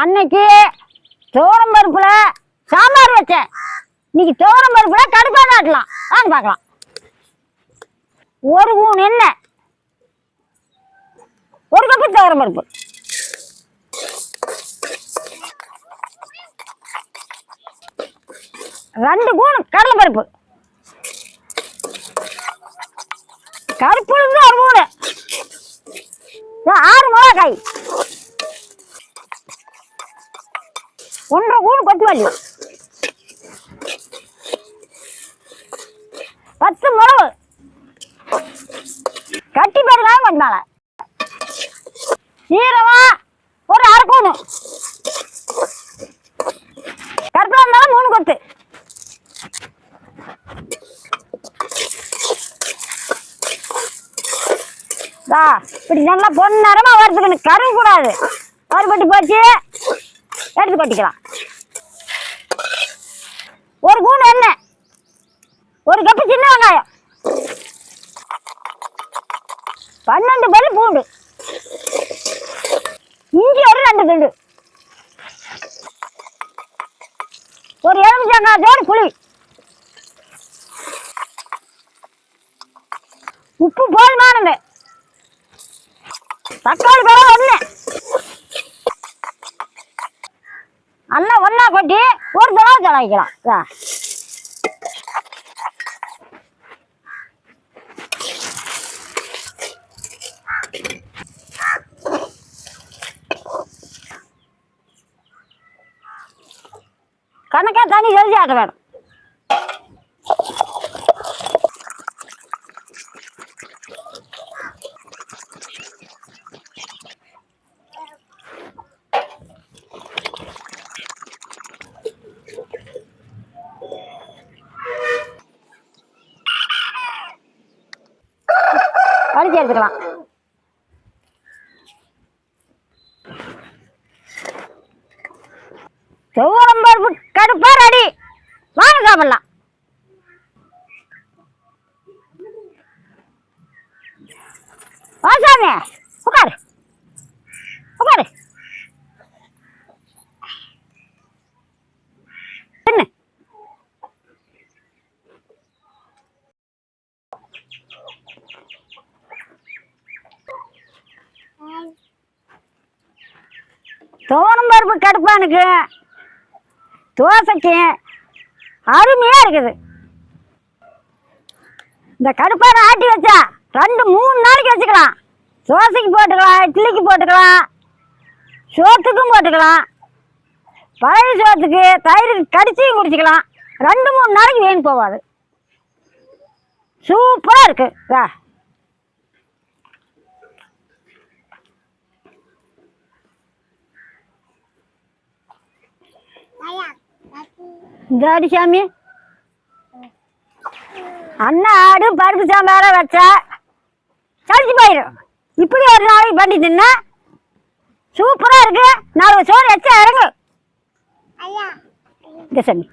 அன்னைக்கு சோளம் பருப்புல சாம்பார் வச்சேன். இன்னைக்கு சோளம் பருப்புல கடுப்பா காட்டலாம். வாங்க பார்க்கலாம். ஒரு ஊன் எண்ணெய். ஒரு கப்பு சோளம் பருப்பு. ரெண்டு கூணு கடலை பருப்பு. கருப்பு ஒரு மூணு ஆறு மிளகாய். ஒன்றரை கூணு கொத்தமல்லி பத்து மிளகு கட்டி பெருங்காயம் கொஞ்சம் மேலே சீரகம் ஒரு அரை கூணு இருந்தாலும் மூணு கொத்து. இப்படி நல்லா பொன்னரமா வறுத்துக்கணும். கருவு கூடாது. கருப்பட்டு போச்சு. எடுத்து கொட்டிக்கலாம். ஒரு கூண்டு எண்ணெய். ஒரு கப்பு சின்ன வெங்காயம். பன்னெண்டு பல்லு பூண்டு. இஞ்சி ஒரு ரெண்டு துண்டு. ஒரு எலுமிச்சங்காத்தோடு புளி. உப்பு போதுமானது தக்காளி பழம் ஒன்று எல்லாம் ஒன்றா கொட்டி ஒரு தடவை தலைக்கலாம் இதா. கணக்கா தண்ணி ஜல்தி ஆட்ட வேணும் வலிச்சு எடுத்துக்கலாம். செவ்வரம் பருப்பு கடுப்பா ரெடி. வாங்க சாப்பிடலாம். வா சாமி உட்காரு. உட்காரு என்ன தோரம் பருப்பு கடுப்பானுக்கு தோசைக்கு அருமையாக இருக்குது. இந்த கடுப்பான ஆட்டி வச்சா ரெண்டு மூணு நாளைக்கு வச்சுக்கலாம். தோசைக்கு போட்டுக்கலாம் இட்லிக்கு போட்டுக்கலாம் சோத்துக்கும் போட்டுக்கலாம். பழைய சோத்துக்கு தயிர் கடிச்சியும் குடிச்சிக்கலாம். ரெண்டு மூணு நாளைக்கு வேணும் போகாது. சூப்பராக இருக்கு. வா இந்த சாமி. அண்ணா ஆடு பருப்பு சாம்பார வச்சா. சளிச்சு போயிடும் இப்படி ஒரு நாளைக்கு பண்ணி தின்னா சூப்பரா இருக்கு. நாலு சோறு வச்சா இறங்கு. இந்த சாமி.